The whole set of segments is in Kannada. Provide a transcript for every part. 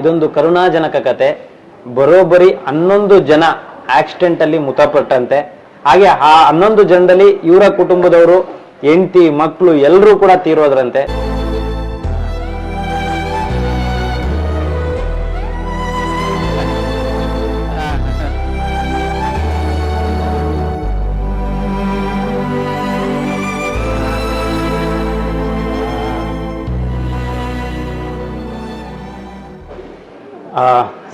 ಇದೊಂದು ಕರುಣಾಜನಕ ಕತೆ. ಬರೋಬ್ಬರಿ ಹನ್ನೊಂದು ಜನ ಆಕ್ಸಿಡೆಂಟ್ ಅಲ್ಲಿ ಮೃತಪಟ್ಟಂತೆ. ಹಾಗೆ ಆ ಹನ್ನೊಂದು ಜನದಲ್ಲಿ ಇವರ ಕುಟುಂಬದವರು, ಹೆಂಡತಿ ಮಕ್ಕಳು ಎಲ್ಲರೂ ಕೂಡ ತೀರೋದ್ರಂತೆ.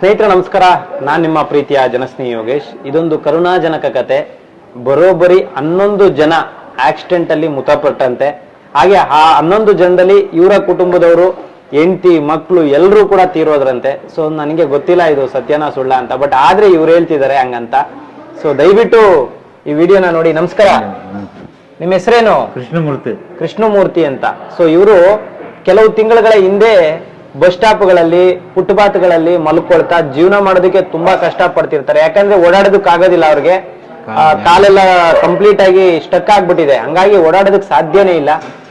ಸ್ನೇಹಿತರೆ ನಮಸ್ಕಾರ. ನಾನ್ ನಿಮ್ಮ ಪ್ರೀತಿಯ ಜನಸ್ನೇಹಿ ಯೋಗೇಶ್. ಇದೊಂದು ಕರುಣಾಜನಕ ಕತೆ. ಬರೋಬ್ಬರಿ ಹನ್ನೊಂದು ಜನ ಆಕ್ಸಿಡೆಂಟ್ ಅಲ್ಲಿ ಮೃತಪಟ್ಟಂತೆ. ಹಾಗೆ ಆ ಹನ್ನೊಂದು ಜನದಲ್ಲಿ ಇವರ ಕುಟುಂಬದವರು ಹೆಂಡತಿ ಮಕ್ಕಳು ಎಲ್ಲರೂ ಕೂಡ ತೀರೋದ್ರಂತೆ. ಸೊ ನನಗೆ ಗೊತ್ತಿಲ್ಲ ಇದು ಸತ್ಯನ ಸುಳ್ಳ ಅಂತ. ಬಟ್ ಆದ್ರೆ ಇವ್ರು ಹೇಳ್ತಿದ್ದಾರೆ ಹಂಗಂತ. ಸೊ ದಯವಿಟ್ಟು ಈ ವಿಡಿಯೋನ ನೋಡಿ. ನಮಸ್ಕಾರ. ನಿಮ್ಮ ಹೆಸರೇನು? ಕೃಷ್ಣಮೂರ್ತಿ. ಕೃಷ್ಣಮೂರ್ತಿ ಅಂತ. ಸೊ ಇವರು ಕೆಲವು ತಿಂಗಳುಗಳ ಹಿಂದೆ ಬಸ್ ಸ್ಟಾಪ್ಗಳಲ್ಲಿ ಫುಟ್ಪಾತ್ಗಳಲ್ಲಿ ಮಲ್ಕೊಳ್ತಾ ಜೀವನ ಮಾಡೋದಕ್ಕೆ ತುಂಬಾ ಕಷ್ಟ ಪಡ್ತಿರ್ತಾರೆ ಯಾಕಂದ್ರೆ ಓಡಾಡೋದಕ್ಕೆ ಆಗೋದಿಲ್ಲ ಅವ್ರಿಗೆ. ಆ, ಕಾಲೆಲ್ಲ ಕಂಪ್ಲೀಟ್ ಆಗಿ ಸ್ಟಕ್ ಆಗ್ಬಿಟ್ಟಿದೆ. ಹಂಗಾಗಿ ಓಡಾಡೋದಕ್ ಸಾಧ್ಯನೇ ಇಲ್ಲ.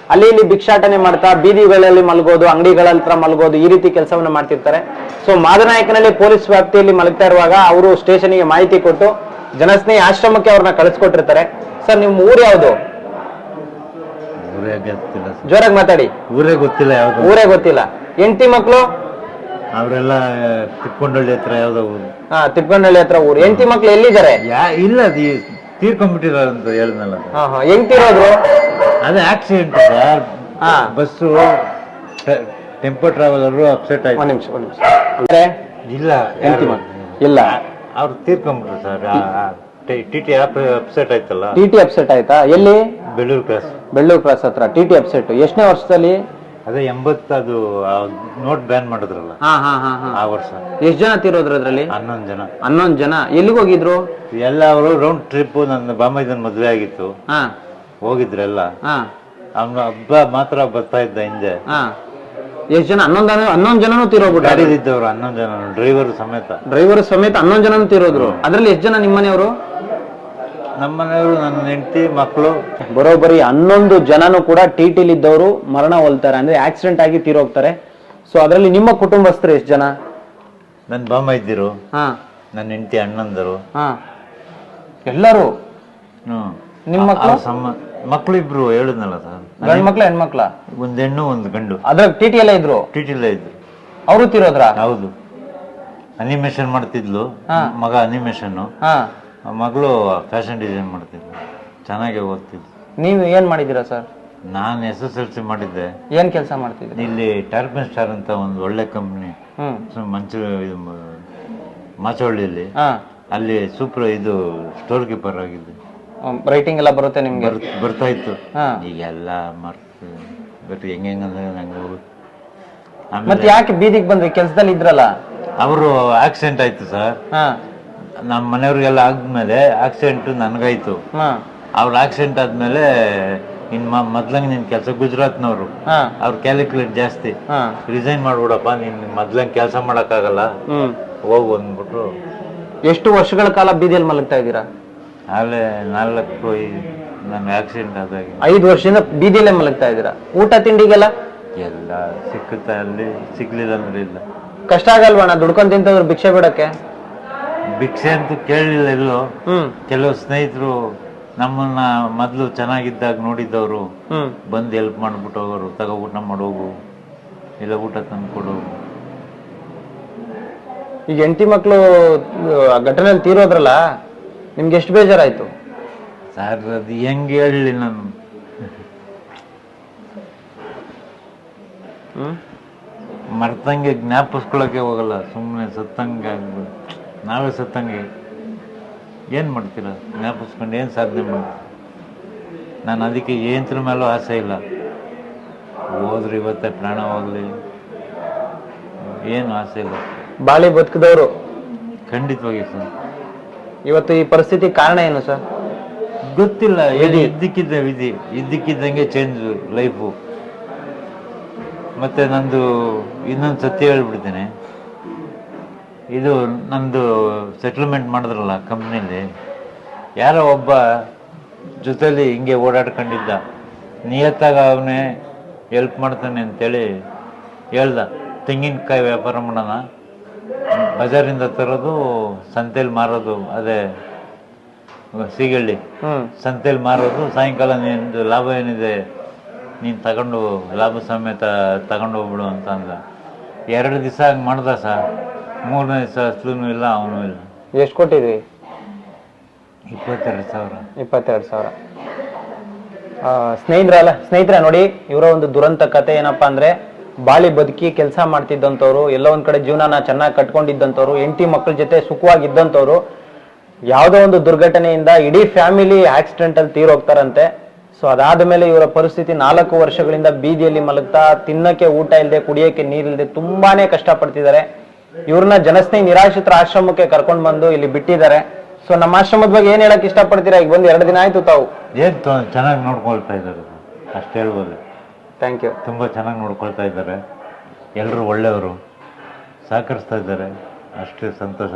ಅಲ್ಲಿ ಇಲ್ಲಿ ಭಿಕ್ಷಾಟನೆ ಮಾಡ್ತಾ ಬೀದಿಗಳಲ್ಲಿ ಮಲಗೋದು ಅಂಗಡಿಗಳ ಹತ್ರ ಮಲಗೋದು ಈ ರೀತಿ ಕೆಲಸವನ್ನ ಮಾಡ್ತಿರ್ತಾರೆ. ಸೊ ಮಾದನಾಯಕನಲ್ಲಿ ಪೊಲೀಸ್ ವ್ಯಾಪ್ತಿಯಲ್ಲಿ ಮಲಗ್ತಾ ಇರುವಾಗ ಅವರು ಸ್ಟೇಷನ್ಗೆ ಮಾಹಿತಿ ಕೊಟ್ಟು ಜನಸ್ನೇಹಿ ಆಶ್ರಮಕ್ಕೆ ಅವ್ರನ್ನ ಕಳಿಸ್ಕೊಟ್ಟಿರ್ತಾರೆ. ಸರ್ ನಿಮ್ಮ ಊರು ಯಾವುದು? ಊರೇ ಗೊತ್ತಿಲ್ಲ ಸರ್. ಜೋರಾಗಿ ಮಾತಾಡಿ. ಊರೇ ಗೊತ್ತಿಲ್ಲ ಯಾವ್ದು. ಊರೇ ಗೊತ್ತಿಲ್ಲ. ಎಂಟಿ ಮಕ್ಕಳು ಅವರೆಲ್ಲ ತಿಪ್ಪಂಡಳ್ಳಿ ಹತ್ರ ಯಾವ್ದೋ ಊರು. ಹಾ ತಿಪ್ಪಂಡಳ್ಳಿ ಹತ್ರ ಊರು. ಎಂಟಿ ಮಕ್ಳು ಎಲ್ಲಿದ್ದಾರೆ? ಯಾ ಇಲ್ಲ ಅದು ಈ ತೀರ್ಕೊಂಡ್ಬಿಟ್ಟಿದ್ದಾರೆ ಅಂತ ಹೇಳಿದ್ನಲ್ಲ ಅದು. ಹಾ ಅದು ಆಕ್ಸಿಡೆಂಟ್ ಸರ್ ಹಾ. ಬಸ್ಸು ಟೆಂಪೋ ಟ್ರಾವೆಲರು ಅಪ್ಸೆಟ್ ಒಂದ್ ಆಯ್ತು ನಿಮಿಷ ಒಂದ್ ನಿಮಿಷ. ಅಂದ್ರೆ ಇಲ್ಲ ಹೆಂಡ್ತಿ ಮಕ್ಳು? ಇಲ್ಲ. ಅವ್ರು ತೀರ್ಕೊಂಡ್ಬಿಟ್ರು ಸರ್. ಟಿ ಟಿ ಅಪ್ಸೆಟ್ ಆಯ್ತಲ್ಲ? ಟಿ ಟಿ ಅಪ್ಸೆಟ್ ಆಯ್ತಾ? ಎಲ್ಲಿ? ಬೆಳ್ಳೂರು ಕ್ರಾಸ್ ಬೆಳ್ಳೂರು ಕ್ರಾಸ್ ಹತ್ರ. ಟಿ ಟಿ ಅಪ್ಸೆಟ್ ಎಷ್ಟನೇ ವರ್ಷದಲ್ಲಿ? ಅದೇ ಎಂಬತ್ತದು ನೋಟ್ ಬ್ಯಾನ್ ಮಾಡಿದ್ರಲ್ಲ? ಹಾ ಹಾ ಹಾ ಹಾ. ಆ ವರ್ಷ. ಎಷ್ಟ್ ಜನ ತೀರೋದ್ರು ಅದ್ರಲ್ಲಿ ಹನ್ನೊಂದು ಜನ. ಹನ್ನೊಂದ್ ಜನ. ಎಲ್ಲಿಗೆ ಹೋಗಿದ್ರು? ಎಲ್ಲ ಅವರು ರೌಂಡ್ ಟ್ರಿಪ್ ನನ್ನ ಬಾಮೈದನ್ ಮದ್ವೆ ಆಗಿತ್ತು. ಹಾ. ಹೋಗಿದ್ರೆಲ್ಲ. ಹಾ. ಅವನು ಹಬ್ಬ ಮಾತ್ರ ಬರ್ತಾ ಇದ್ದ ಹಿಂದೆ. ಹಾ. ಎಷ್ಟ್ ಜನ? ಹನ್ನೊಂದ್ ಜನ ಹನ್ನೊಂದ್ ಜನನು ತೀರೋಗ್ಬಿಟ್ಟಾರೆ ಗಾಡಿಲಿದ್ದವ್ರು ಹನ್ನೊಂದು ಜನ ಡ್ರೈವರ್ ಸಮೇತ. ಡ್ರೈವರ್ ಸಮೇತ ಹನ್ನೊಂದ್ ಜನನು ತೀರೋದ್ರು. ಅದ್ರಲ್ಲಿ ಎಷ್ಟ್ ಜನ ನಿಮ್ಮನೆಯವರು? ನಮ್ಮನೆಯವರು ನನ್ನ ಹೆಂಡತಿ ಮಕ್ಕಳು. ಬರೋಬ್ಬರಿ ಹನ್ನೊಂದು ಜನನು ಕೂಡ ಟಿ ಇದ್ದವರು ಮರಣ ಹೊಲ್ತಾರೆ ಅಂದ್ರೆ ಆಕ್ಸಿಡೆಂಟ್ ಆಗಿ ತೀರೋಗ್ತಾರೆ ಸೊ ಅದರಲ್ಲಿ ನಿಮ್ಮ ಕುಟುಂಬಸ್ಥರು ಎಷ್ಟು ಜನ? ನನ್ನ ಬಾಮ ಇದ್ದಿರು ಹಾ. ನನ್ನ ಹೆಂಡತಿ ಅಣ್ಣಂದರು. ಹಾ. ಎಲ್ಲರೂ? ನಿಮ್ಮ ಮಕ್ಕಳು? ಅವ್ರ ಸಮ ಮಕ್ಕಳು ಇಬ್ರು ಹೇಳಿದ್ನಲ್ಲ ಸರ್? ಗಂಡ್ ಮಕ್ಳ ಹೆಣ್ಮಕ್ಳ ಒಂದ್ ಹೆಣ್ಣು ಒಂದು ಗಂಡು. ಅದ್ರಾಗ ಟಿ ಟಿ ಎಲ್ಲ ಇದ್ರು? ಟಿಟಿಲ್ಲ ಇದ್ರು. ಅವರು ತೀರೋದ್ರ? ಹೌದು. ಅನಿಮೇಷನ್ ಮಾಡ್ತಿದ್ಲು. ಮಗ ಅನಿಮೇಷನ್ ಹಾ. ಮಗಳು ಫ್ಯಾಷನ್ ಡಿಸೈನ್ ಮಾಡ್ತಿದ್ಲು ಚೆನ್ನಾಗಿ ಓದ್ತಿದ್ಲು ನೀವು ಏನ್ ಮಾಡಿದ್ದೀರಾ ಸರ್ ನಾನು ಎಸ್ ಎಸ್ ಎಲ್ ಸಿ ಮಾಡಿದ್ದೆ. ಏನ್ ಕೆಲಸ ಮಾಡ್ತಿದ್ರಿ ಇಲ್ಲಿ ಟರ್ಪನ್ ಸ್ಟಾರ್ ಅಂತ ಒಂದು ಒಳ್ಳೆ ಕಂಪ್ನಿ ಮಂಚು ಮಂಚ ಇದು ಮ- ಮಾಚವಳ್ಳಿಯಲ್ಲಿ. ಹಾ. ಅಲ್ಲಿ ಸೂಪರ್ ಇದು ಸ್ಟೋರ್ ಕೀಪರ್ ಆಗಿದ್ದೆ. ರೈಟಿಂಗ್ ಎಲ್ಲ ಬರುತ್ತೆ ನಿಮ್ಗೆ? ಬರ್- ಬರ್ತಾ ಇತ್ತು. ಈಗ ಈಗೆಲ್ಲ ಮಾಡ್ತೀವಿ ಬಟ್ ಹೆಂಗೆ ಹೆಂಗಂದ್ರೆ ನಂಗೆ ಮತ್ತೆ ಯಾಕೆ ಬೀದಿಗೆ ಬಂದ್ರಿ? ಕೆಲ್ಸದಲ್ಲಿ ಇದ್ರಲ್ಲ? ಅವರು ಆಕ್ಸಿಡೆಂಟ್ ಆಯ್ತು ಸರ್ ಹಾ. ನಮ್ಮ ಮನೆಯವ್ರಿಗೆಲ್ಲ ಆದ್ಮೇಲೆ ಆಕ್ಸಿಡೆಂಟ್ ನನಗಾಯ್ತು. ಅವ್ರ ಆಕ್ಸಿಡೆಂಟ್ ಆದ್ಮೇಲೆ ಇನ್ ಮೊದ್ಲಂಗ್ ನಿನ್ ಕೆಲಸ ಗುಜರಾತ್ನವ್ರು. ಅವ್ರ ಕ್ಯಾಲ್ಕುಲೇಟ್ ಜಾಸ್ತಿ. ರಿಸೈನ್ ಮಾಡ್ಬಿಡಪ್ಪ ನೀನ್ ಮೊದ್ಲಂಗ್ ಕೆಲಸ ಮಾಡಕ್ಕಾಗಲ್ಲ. ಹೋಗು ಅಂದ್ಬಿಟ್ರು. ಎಷ್ಟು ವರ್ಷಗಳ ಕಾಲ ಬೀದಿಯಲ್ಲಿ ಮಲಗ್ತಾ ಇದ್ದೀರಾ? ಆಮೇಲೆ ನಾಲ್ಕು ನನ್ಗೆ ಆಕ್ಸಿಡೆಂಟ್ ಆದಾಗ. ಐದು ವರ್ಷದಿಂದ ಬೀದಿಯಲ್ಲೇ ಮಲಗ್ತಾ ಇದ್ದೀರಾ? ಊಟ ತಿಂಡಿಗೆಲ್ಲ? ಎಲ್ಲ ಸಿಕ್ಕುತ್ತಾ ಅಲ್ಲಿ ಸಿಗ್ಲಿಲ್ಲ ಅಂದ್ರೆ ಇಲ್ಲ. ಕಷ್ಟ ಆಗಲ್ವಣ್ಣ ದುಡ್ಕೊಂಡ್ ತಿಂತಂದ್ರೆ ಭಿಕ್ಷೆ ಬಿಡಕ್ಕೆ. ಭಿಕ್ಷೆ ಅಂತೂ ಕೇಳಲಿಲ್ಲ ಎಲ್ಲೋ. ಕೆಲವು ಸ್ನೇಹಿತರು ನಮ್ಮನ್ನ ಮೊದಲು ಚೆನ್ನಾಗಿದ್ದಾಗ ನೋಡಿದ್ದವರು ಬಂದು ಹೆಲ್ಪ್ ಮಾಡ್ಬಿಟ್ಟು ಹೋಗೋರು ತಗೋ ಊಟ ಮಾಡೋಗು ಇಲ್ಲ ಊಟ ತಂದು ಕೊಡೋರು ಈಗ ಹೆಂಡತಿ ಮಕ್ಕಳು ಆ ಘಟನೆಯಲ್ಲಿ ತೀರೋದ್ರಲ್ಲ ನಿಮ್ಗೆ ಎಷ್ಟು ಬೇಜಾರಾಯ್ತು? ಸರ್ ಅದು ಹೆಂಗೆ ಹೇಳಲಿ ನಾನು. ಮರ್ತಂಗೆ ಜ್ಞಾಪಿಸ್ಕೊಳಕ್ಕೆ ಹೋಗಲ್ಲ ಸುಮ್ಮನೆ ಸತ್ತಂಗೆ ಆಗ್ಬಿಡು. ನಾವೇ ಸತ್ತಂಗೆ ಏನು ಮಾಡ್ತೀರ? ಜ್ಞಾಪಿಸ್ಕೊಂಡು ಏನು ಸಾಧನೆ ಮಾಡಿ? ನಾನು ಅದಕ್ಕೆ ಏಂತ್ರ ಮೇಲೂ ಆಸೆ ಇಲ್ಲ. ಹೋದ್ರೆ ಇವತ್ತೇ ಪ್ರಾಣ ಹೋಗ್ಲಿ. ಏನು ಆಸೆ ಇಲ್ಲ. ಬಾಳಿ ಬದುಕಿದವರು. ಖಂಡಿತವಾಗಿ ಸರ್. ಇವತ್ತು ಈ ಪರಿಸ್ಥಿತಿ ಕಾರಣ ಏನು ಸರ್? ಗೊತ್ತಿಲ್ಲ ಹೇಳಿ ಇದ್ದಕ್ಕಿದ್ದ ವಿಧಿ. ಇದ್ದಕ್ಕಿದ್ದಂಗೆ ಚೇಂಜ್ ಲೈಫು ಮತ್ತೆ ನಂದು ಇನ್ನೊಂದು ಸತ್ಯ ಹೇಳ್ಬಿಡ್ತೀನಿ. ಇದು ನಂದು ಸೆಟ್ಲ್ಮೆಂಟ್ ಮಾಡಿದ್ರಲ್ಲ ಕಂಪ್ನಿಲಿ ಯಾರೋ ಒಬ್ಬ ಜೊತೆಲಿ ಹಿಂಗೆ ಓಡಾಡ್ಕೊಂಡಿದ್ದ. ನಿಯತ್ತಾಗ ಅವನೇ ಹೆಲ್ಪ್ ಮಾಡ್ತಾನೆ ಅಂತೇಳಿ ಹೇಳ್ದ. ತೆಂಗಿನಕಾಯಿ ವ್ಯಾಪಾರ ಮಾಡೋಣ. ಬಜಾರಿಂದ ತರೋದು ಸಂತೆಲಿ ಮಾರೋದು ಅದೇ ಸಿಗಳ್ಳಿ. ಸಂತೆಲಿ ಮಾರೋದು ಸಾಯಂಕಾಲ ನಿಂದು ಲಾಭ ಏನಿದೆ ನೀನು ತಗೊಂಡು ಲಾಭ ಸಮೇತ ತಗೊಂಡು ಹೋಗ್ಬಿಡು ಅಂತ ಅಂದ. ಎರಡು ದಿವಸ ಹಂಗೆ ಮಾಡ್ದ ಸರ್. ಮೂರನೇ ದಿವಸ ಅಸ್ಲೂ ಇಲ್ಲ ಅವನು ಇಲ್ಲ. ಎಷ್ಟು ಕೊಟ್ಟಿದ್ವಿ ಇಪ್ಪತ್ತೆರಡು ಸಾವಿರ. ಇಪ್ಪತ್ತೆರಡು ಸಾವಿರ. ಸ್ನೇಹಿತರಲ್ಲ ಸ್ನೇಹಿತರ ನೋಡಿ ಇವರ ಒಂದು ದುರಂತ ಕತೆ ಏನಪ್ಪಾ ಅಂದ್ರೆ ಬಾಳಿ ಬದುಕಿ ಕೆಲಸ ಮಾಡ್ತಿದ್ದಂಥವ್ರು ಎಲ್ಲೋ ಒಂದ್ ಕಡೆ ಜೀವನನ ಚೆನ್ನಾಗಿ ಕಟ್ಕೊಂಡಿದ್ದಂಥವ್ರು ಹೆಂಡತಿ ಮಕ್ಕಳ ಜೊತೆ ಸುಖವಾಗಿದ್ದಂಥವ್ರು ಯಾವುದೋ ಒಂದು ದುರ್ಘಟನೆಯಿಂದ ಇಡೀ ಫ್ಯಾಮಿಲಿ ಆಕ್ಸಿಡೆಂಟ್ ಅಲ್ಲಿ ತೀರೋಗ್ತಾರಂತೆ ಸೊ ಅದಾದ ಮೇಲೆ ಇವರ ಪರಿಸ್ಥಿತಿ ನಾಲ್ಕು ವರ್ಷಗಳಿಂದ ಬೀದಿಯಲ್ಲಿ ಮಲಗ್ತಾ ತಿನ್ನಕ್ಕೆ ಊಟ ಇಲ್ಲದೆ ಕುಡಿಯಕ್ಕೆ ನೀರಿಲ್ಲದೆ ತುಂಬಾನೇ ಕಷ್ಟಪಡ್ತಿದ್ದಾರೆ. ಇವ್ರನ್ನ ಜನಸ್ನೇಹಿ ನಿರಾಶ್ರಿತರ ಆಶ್ರಮಕ್ಕೆ ಕರ್ಕೊಂಡ್ ಬಂದು ಇಲ್ಲಿ ಬಿಟ್ಟಿದ್ದಾರೆ. ಸೊ ನಮ್ಮ ಆಶ್ರಮದ ಬಗ್ಗೆ ಏನ್ ಹೇಳಕ್ ಇಷ್ಟಪಡ್ತೀರಾ? ಈಗ ಬಂದು ಎರಡು ದಿನ ಆಯ್ತು ತಾವು. ಏನ್ ಚೆನ್ನಾಗಿ ನೋಡ್ಕೊಳ್ತಾ ಇದ್ದಾರೆ ಅಷ್ಟು ಹೇಳ್ಬೋದು. ಥ್ಯಾಂಕ್ ಯು ತುಂಬ ಚೆನ್ನಾಗಿ ನೋಡ್ಕೊಳ್ತಾ ಇದ್ದಾರೆ. ಎಲ್ಲರೂ ಒಳ್ಳೆಯವರು. ಸಹಕರಿಸ್ತಾ ಇದ್ದಾರೆ. ಅಷ್ಟೇ ಸಂತೋಷ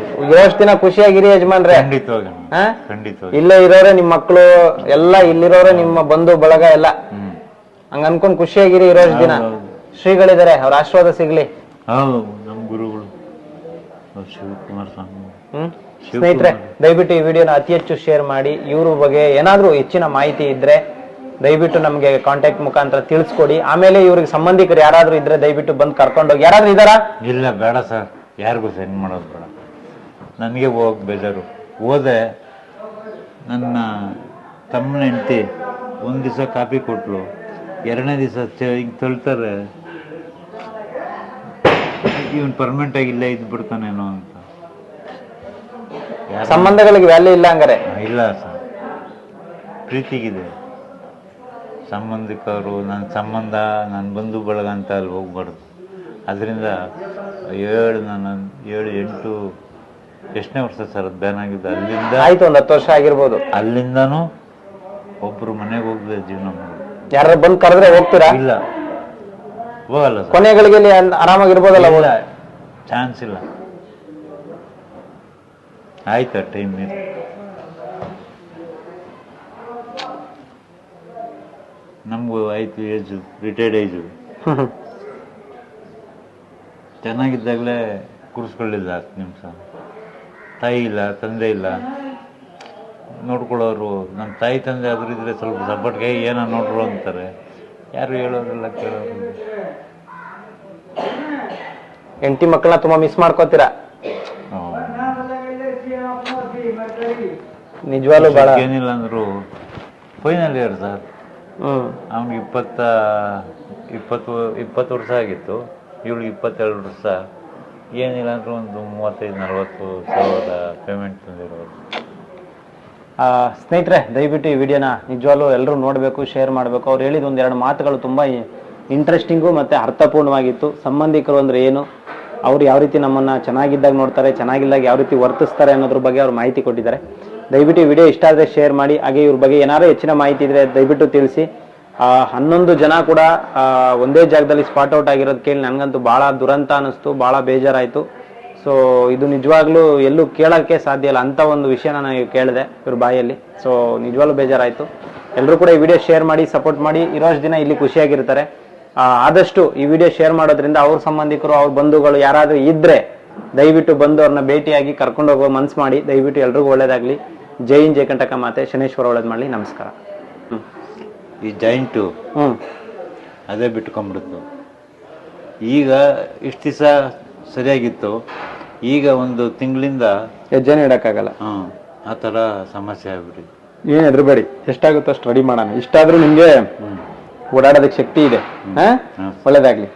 ಯು ಇರೋಷ್ಟು ದಿನ ಖುಷಿಯಾಗಿರಿ ಯಜಮಾನ್ರೆ. ಖಂಡಿತವಾಗಿ ಹಾ? ಖಂಡಿತವಾಗಿ. ಇಲ್ಲೇ ಇರೋರೆ ನಿಮ್ಮ ಮಕ್ಕಳು ಎಲ್ಲ ಇಲ್ಲಿರೋರೆ ನಿಮ್ಮ ಬಂಧು ಬಳಗ ಎಲ್ಲ. ಹಂಗ ಅನ್ಕೊಂಡ್ ಖುಷಿಯಾಗಿರಿ ಇರೋಷ್ಟು ದಿನ. ಹೌದು. ಶ್ರೀಗಳಿದ್ದಾರೆ ಅವ್ರ ಆಶೀರ್ವಾದ ಸಿಗ್ಲಿ. ಹೌದು. ಶಿವಕುಮಾರ್. ಸ್ನೇಹಿತರೆ ದಯವಿಟ್ಟು ಈ ವಿಡಿಯೋನ ಅತಿ ಹೆಚ್ಚು ಶೇರ್ ಮಾಡಿ. ಇವ್ರ ಬಗ್ಗೆ ಏನಾದ್ರೂ ಹೆಚ್ಚಿನ ಮಾಹಿತಿ ಇದ್ರೆ ದಯವಿಟ್ಟು ನಮಗೆ ಕಾಂಟ್ಯಾಕ್ಟ್ ಮುಖಾಂತರ ತಿಳಿಸ್ಕೊಡಿ. ಆಮೇಲೆ ಇವ್ರಿಗೆ ಸಂಬಂಧಿಕರು ಯಾರಾದ್ರೂ ಇದ್ರೆ ದಯವಿಟ್ಟು ಬಂದು ಕರ್ಕೊಂಡೋಗಿ. ಯಾರಾದ್ರೂ ಇದಾರಾ ಇಲ್ಲ ಬೇಡ ಸರ್. ಯಾರಿಗೂ ಸೆಂಡ್ ಮಾಡೋದು ಬೇಡ. ನನಗೆ ಹೋಗಿ ಬೇಜಾರು. ಹೋದೆ ನನ್ನ ತಮ್ಮನ ಹೆಂಡತಿ ಒಂದು ದಿವಸ ಕಾಪಿ ಕೊಟ್ಟರು ಎರಡನೇ ದಿವಸ ಹಿಂಗೆ ತಳ್ತಾರೆ. ಇವನು ಪರ್ಮನೆಂಟ್ ಆಗಿ ಇಲ್ಲ ಇದ್ದು ಬಿಡ್ತಾನೇನೋ ಅಂತ. ಯಾರು- ಸಂಬಂಧಗಳಿಗೆ ವ್ಯಾಲ್ಯೂ ಇಲ್ಲ ಹಂಗಾರೆ. ಇಲ್ಲ ಸರ್. ಪ್ರೀತಿಗಿದೆ. ಸಂಬಂಧಿಕರು ನನ್ನ ಸಂಬಂಧ ನನ್ನ ಬಂಧು ಬಳಗ ಅಂತ ಅಲ್ಲಿ ಹೋಗ್ಬಾರ್ದು. ಅದರಿಂದ ಏಳು ನನ್ನ ಏಳು ಎಂಟು ಎಷ್ಟನೇ ವರ್ಷ ಸರ್ ಅದು ಬ್ಯಾನ್ ಆಗಿದ್ದು? ಅಲ್ಲಿಂದ ಆಯ್ತು ಒಂದ್ ಹತ್ತು ವರ್ಷ ಆಗಿರ್ಬೋದು. ಅಲ್ಲಿಂದನೂ ಒಬ್ರು ಮನೆಗೆ ಹೋಗ್ಬೇಕು ಜೀವನ ಮಾಡೋದು. ಯಾರು ಬಂದು ಕರೆದ್ರೆ ಹೋಗ್ತೀರಾ? ಇಲ್ಲ. ಹೋಗಲ್ಲ ಸರ್. ಕೊನೆಗಳಿಗೆ ಇಲ್ಲಿ ಆರಾಮಾಗಿರ್ಬೋದಲ್ಲ ಇಲ್ಲ ಚಾನ್ಸ್ ಇಲ್ಲ. ಆಯ್ತಾ ಟೈಮ್ ನಮಗೂ ಆಯ್ತು ಏಜು ರಿಟೈರ್ಡ್ ಏಜು ಚೆನ್ನಾಗಿದ್ದಾಗಲೇ ಕೂರಿಸ್ಕೊಳ್ಳಿಲ್ಲ ಹತ್ತು ನಿಮಿಷ. ತಾಯಿ ಇಲ್ಲ ತಂದೆ ಇಲ್ಲ. ನೋಡ್ಕೊಳ್ಳೋರು ನಮ್ಮ ತಾಯಿ ತಂದೆ ಆದರೂ ಇದ್ರೆ ಸ್ವಲ್ಪ ಸಬ್ಬಟ್ಗೆ ಏನೋ ನೋಡ್ರು ಅಂತಾರೆ. ಯಾರು ಹೇಳೋರಿಲ್ಲ ಕೇಳೋರಿಲ್ಲ ಹೆಂಡತಿ ಮಕ್ಕಳನ್ನ ತುಂಬಾ ಮಿಸ್ ಮಾಡ್ಕೋತೀರಾ. ನಿಜವಾಗ್ಲೂ ಬಹಳ. ಏನಿಲ್ಲ ಅಂದ್ರು ಫೈನಲ್ ಇಯರ್ ಸರ್ ಹ್ಮ್. ಅವ್ನಿಗೆ ಇಪ್ಪತ್ತ ಇಪ್ಪತ್ತು ಇಪ್ಪತ್ತು ವರ್ಷ ಆಗಿತ್ತು. ಇವಳಿಗೆ ಇಪ್ಪತ್ತೆರಡು ವರ್ಷ. ಏನಿಲ್ಲ ಅಂದ್ರೆ ಒಂದು ಮೂವತ್ತೈದು ನಲವತ್ತು ಸಾವಿರ ಪೇಮೆಂಟ್ ತಂದಿರೋದು. ಆ, ಸ್ನೇಹಿತರೆ ದಯವಿಟ್ಟು ಈ ವಿಡಿಯೋನ ನಿಜವಾಗ್ಲೂ ಎಲ್ಲರೂ ನೋಡಬೇಕು ಶೇರ್ ಮಾಡಬೇಕು. ಅವ್ರು ಹೇಳಿದ ಒಂದೆರಡು ಮಾತುಗಳು ತುಂಬ ಇಂಟ್ರೆಸ್ಟಿಂಗು ಮತ್ತು ಅರ್ಥಪೂರ್ಣವಾಗಿತ್ತು. ಸಂಬಂಧಿಕರು ಅಂದರೆ ಏನು? ಅವ್ರು ಯಾವ ರೀತಿ ನಮ್ಮನ್ನು ಚೆನ್ನಾಗಿದ್ದಾಗ ನೋಡ್ತಾರೆ ಚೆನ್ನಾಗಿದ್ದಾಗ ಯಾವ ರೀತಿ ವರ್ತಿಸ್ತಾರೆ ಅನ್ನೋದ್ರ ಬಗ್ಗೆ ಅವ್ರು ಮಾಹಿತಿ ಕೊಟ್ಟಿದ್ದಾರೆ. ದಯವಿಟ್ಟು ವಿಡಿಯೋ ಇಷ್ಟ ಆದರೆ ಶೇರ್ ಮಾಡಿ. ಹಾಗೆ ಇವ್ರ ಬಗ್ಗೆ ಏನಾದರೂ ಹೆಚ್ಚಿನ ಮಾಹಿತಿ ಇದ್ದರೆ ದಯವಿಟ್ಟು ತಿಳಿಸಿ. ಹನ್ನೊಂದು ಜನ ಕೂಡ ಒಂದೇ ಜಾಗದಲ್ಲಿ ಸ್ಪಾಟ್ ಔಟ್ ಆಗಿರೋದು ಕೇಳಿ ನನಗಂತೂ ಭಾಳ ದುರಂತ ಅನ್ನಿಸ್ತು, ಭಾಳ ಬೇಜಾರಾಯಿತು. ಸೊ ಇದು ನಿಜವಾಗ್ಲೂ ಎಲ್ಲೂ ಕೇಳೋಕ್ಕೆ ಸಾಧ್ಯ ಇಲ್ಲ. ಅಂತ ಒಂದು ವಿಷಯನ ನಾನು ಕೇಳಿದೆ ಇವ್ರ ಬಾಯಲ್ಲಿ. ಸೊ ನಿಜವಾಗ್ಲೂ ಬೇಜಾರಾಯಿತು. ಎಲ್ಲರೂ ಕೂಡ ಈ ವಿಡಿಯೋ ಶೇರ್ ಮಾಡಿ ಸಪೋರ್ಟ್ ಮಾಡಿ. ಇರೋಷ್ಟು ದಿನ ಇಲ್ಲಿ ಖುಷಿಯಾಗಿರ್ತಾರೆ. ಆದಷ್ಟು ಈ ವಿಡಿಯೋ ಶೇರ್ ಮಾಡೋದ್ರಿಂದ ಅವ್ರ ಸಂಬಂಧಿಕರು ಅವ್ರ ಬಂಧುಗಳು ಯಾರಾದರೂ ಇದ್ರೆ ದಯವಿಟ್ಟು ಬಂದು ಅವ್ರನ್ನ ಭೇಟಿಯಾಗಿ ಕರ್ಕೊಂಡು ಹೋಗೋ ಮನ್ಸು ಮಾಡಿ. ದಯವಿಟ್ಟು ಎಲ್ರಿಗೂ ಒಳ್ಳೇದಾಗ್ಲಿ. ಜೈ ಇನ್ ಮಾತೆ. ಶನೇಶ್ವರ ಒಳ್ಳೇದ್ ಮಾಡಲಿ. ನಮಸ್ಕಾರ. ಈ ಜಾಯಿಂಟು ಹ್ಮ್. ಅದೇ ಬಿಟ್ಕೊಂಡ್ಬಿಡ್ತು ಈಗ ಇಷ್ಟು ದಿವಸ ಸರಿಯಾಗಿತ್ತು. ಈಗ ಒಂದು ತಿಂಗಳಿಂದ ಹೆಜ್ಜೆನೇ ಇಡಕ್ಕಾಗಲ್ಲ. ಹಾಂ ಆ ಥರ ಸಮಸ್ಯೆ ಆಗ್ಬಿಟ್ಟಿದೆ. ಏನ್ ಹೆದರ್ಬೇಡಿ. ಎಷ್ಟಾಗುತ್ತೋ ಅಷ್ಟು ರೆಡಿ ಮಾಡೋಣ. ಇಷ್ಟಾದ್ರೂ ನಿಮ್ಗೆ ಓಡಾಡೋದಕ್ಕೆ ಶಕ್ತಿ ಇದೆ. ಹಾ? ಒಳ್ಳೇದಾಗ್ಲಿ.